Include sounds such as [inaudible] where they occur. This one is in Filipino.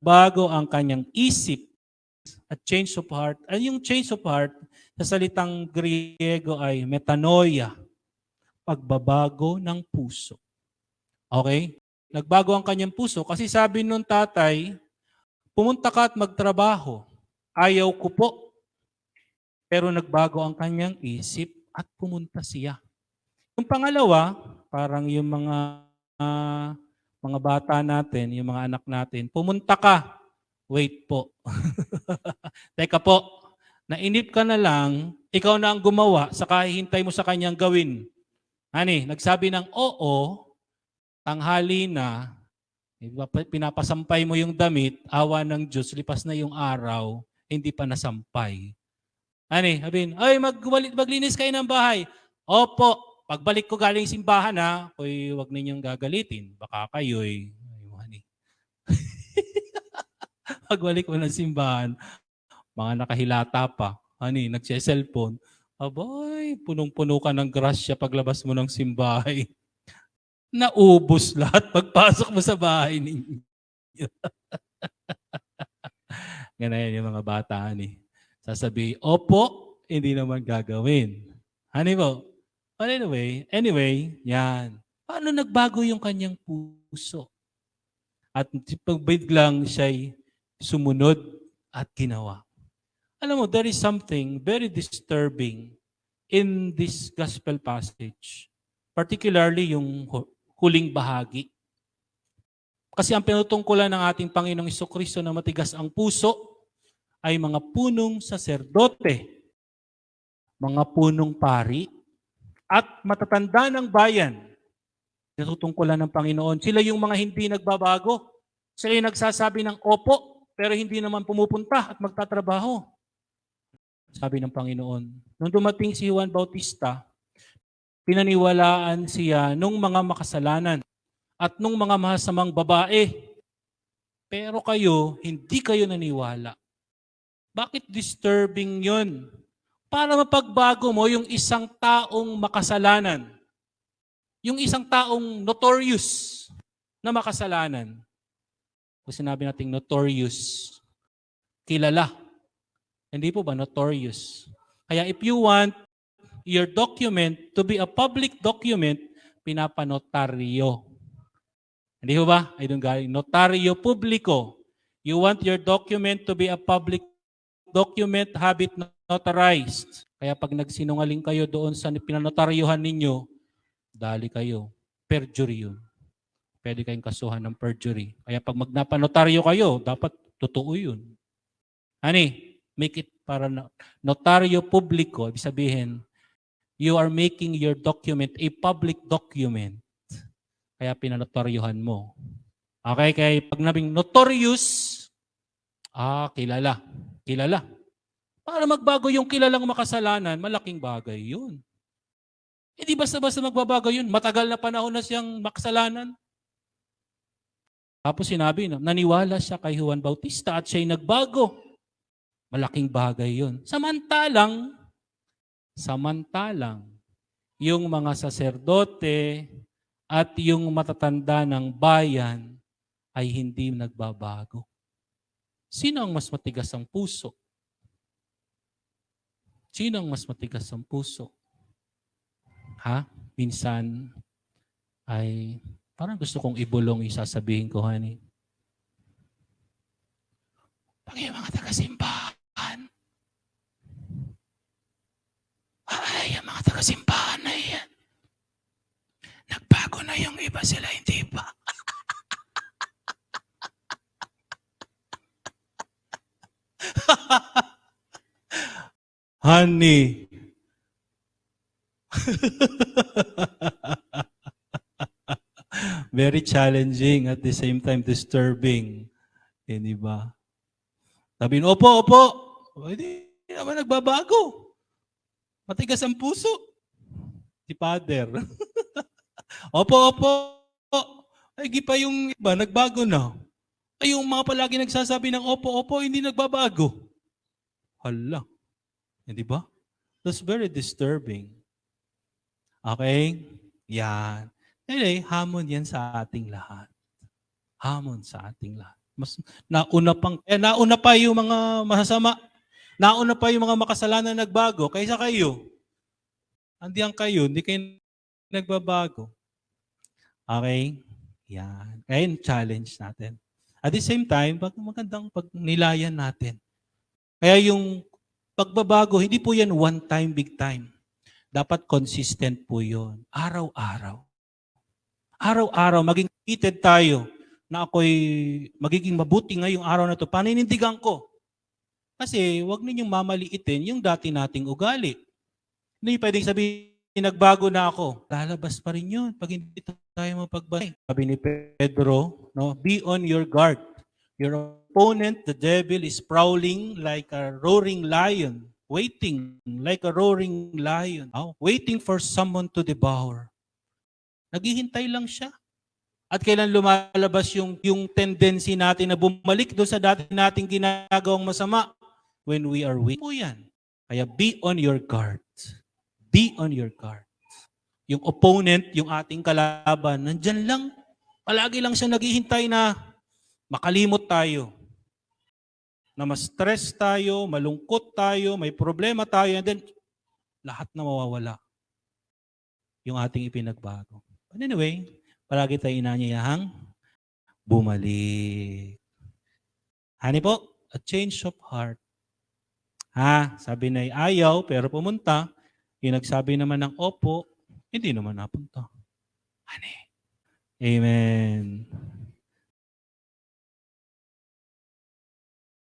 nagbago ang kanyang isip at change of heart. At yung change of heart, sa salitang Griego ay metanoia, pagbabago ng puso. Okay? Nagbago ang kanyang puso kasi sabi nung tatay, pumunta ka at magtrabaho. Ayaw ko po. Pero nagbago ang kanyang isip at pumunta siya. Yung pangalawa, parang yung mga ah, mga bata natin, yung mga anak natin, pumunta ka. Wait po. [laughs] Teka po, nainip ka na lang, ikaw na ang gumawa, saka hihintay mo sa kanyang gawin. Ani, nagsabi ng oo, tanghali na, pinapasampay mo yung damit, awa ng Diyos, lipas na yung araw, hindi pa nasampay. Ani, sabihin, ay, magwalit, maglinis kayo ng bahay. Opo, pagbalik ko galing simbahan ha, oy, wag ninyong gagalitin. Baka kayo'y, ay, mani. [laughs] pagbalik mo ng simbahan, mga nakahilata pa. Ani, nagse-cellphone. Aboy, punong-puno ka ng grasya paglabas mo ng simbahay. [laughs] Naubos lahat pagpasok mo sa bahay ninyo. [laughs] Ganyan yung mga bata, ani. Sasabi, opo, hindi naman gagawin. Hani po? But anyway, anyway, yan. Paano nagbago yung kanyang puso? At pagbiglang siya'y sumunod at ginawa. Alam mo, there is something very disturbing in this gospel passage. Particularly yung hu- huling bahagi. Kasi ang pinutungkulan ng ating Panginoong Kristo na matigas ang puso ay mga punong saserdote, mga punong pari, at matatanda ng bayan. Natutungkulan ng Panginoon. Sila yung mga hindi nagbabago. Sila yung nagsasabi ng opo, pero hindi naman pumupunta at magtatrabaho. Sabi ng Panginoon. Nung dumating si Juan Bautista, pinaniwalaan siya nung mga makasalanan at nung mga masamang babae. Pero kayo, hindi kayo naniwala. Bakit disturbing yun? Para mapagbago mo yung isang taong makasalanan. Yung isang taong notorious na makasalanan. Kung sinabi natin notorious, kilala. Hindi po ba notorious? Kaya if you want your document to be a public document, pinapanotaryo. Hindi ho ba? I don't galing. Notaryo publico. You want your document to be a public document, have it notarized. Kaya pag nagsinungaling kayo doon sa pinanotaryuhan ninyo, dali kayo. Perjury yun. Pwede kayong kasuhan ng perjury. Kaya pag magnapanotaryo kayo, dapat totoo yun. Ani, make it para notaryo publiko, ibig sabihin, you are making your document a public document. Kaya pinanotaryuhan mo. Okay, kaya pag nabing notorious, ah, kilala. Kilala. Para magbago yung kilalang makasalanan, malaking bagay yun. Hindi basta-basta magbabago yun. Matagal na panahon na siyang makasalanan. Tapos sinabi, no, naniwala siya kay Juan Bautista at siya'y nagbago. Malaking bagay yun. Samantalang, samantalang, yung mga saserdote at yung matatanda ng bayan ay hindi nagbabago. Sino ang mas matigas ang puso? Sino ang mas matigas ang puso? Ha? Minsan ay parang gusto kong ibulong yung sasabihin ko, honey. Pag yung mga taga-simbahan, ay, yung mga taga-simbahan na yan, nagbago na yung iba sila, hindi pa. [laughs] Honey. [laughs] Very challenging at the same time disturbing. Eh, di ba? Sabi opo, opo. Hindi naman nagbabago. Matigas ang puso. Si Father. [laughs] opo, opo. Ay, pa yung iba, nagbago na. Ay, yung mga palagi nagsasabi ng opo, opo, hindi nagbabago. Hala. Hindi ba? That's very disturbing. Okay? Yan. Anyway, hamon yan sa ating lahat. Hamon sa ating lahat. Mas nauna pang eh, nauna pa yung mga masasama. Nauna pa yung mga makasalanan nagbago kaysa kayo. Andiyan kayo, hindi kayo nagbabago. Okay? Yan. Kaya yung challenge natin. At the same time, pag magandang pag nilayan natin. Kaya yung pagbabago, hindi po yan one time, big time. Dapat consistent po yun. Araw-araw. Araw-araw, maging committed tayo na ako'y magiging mabuti ngayong araw na to. Paninindigan ko. Kasi wag ninyong mamaliitin yung dati nating ugali. Hindi pwedeng sabihin, nagbago na ako. Lalabas pa rin yun pag hindi tayo mapagbalik. Sabi ni Pedro, no, be on your guard. Your opponent, the devil, is prowling like a roaring lion, waiting like a roaring lion, oh, waiting for someone to devour. Naghihintay lang siya. At kailan lumalabas yung, yung tendency natin na bumalik doon sa dati nating ginagawang masama? When we are weak. Po yan. Kaya be on your guard. Be on your guard. Yung opponent, yung ating kalaban, nandyan lang. Palagi lang siya naghihintay na makalimot tayo. Na ma-stress tayo, malungkot tayo, may problema tayo, and then lahat na mawawala. Yung ating ipinagbago. But anyway, palagi tayo inanyayahang bumalik. Hani po, a change of heart. Ha, sabi na ayaw, pero pumunta. Yung nagsabi naman ng opo, hindi naman napunta. Hani. Amen.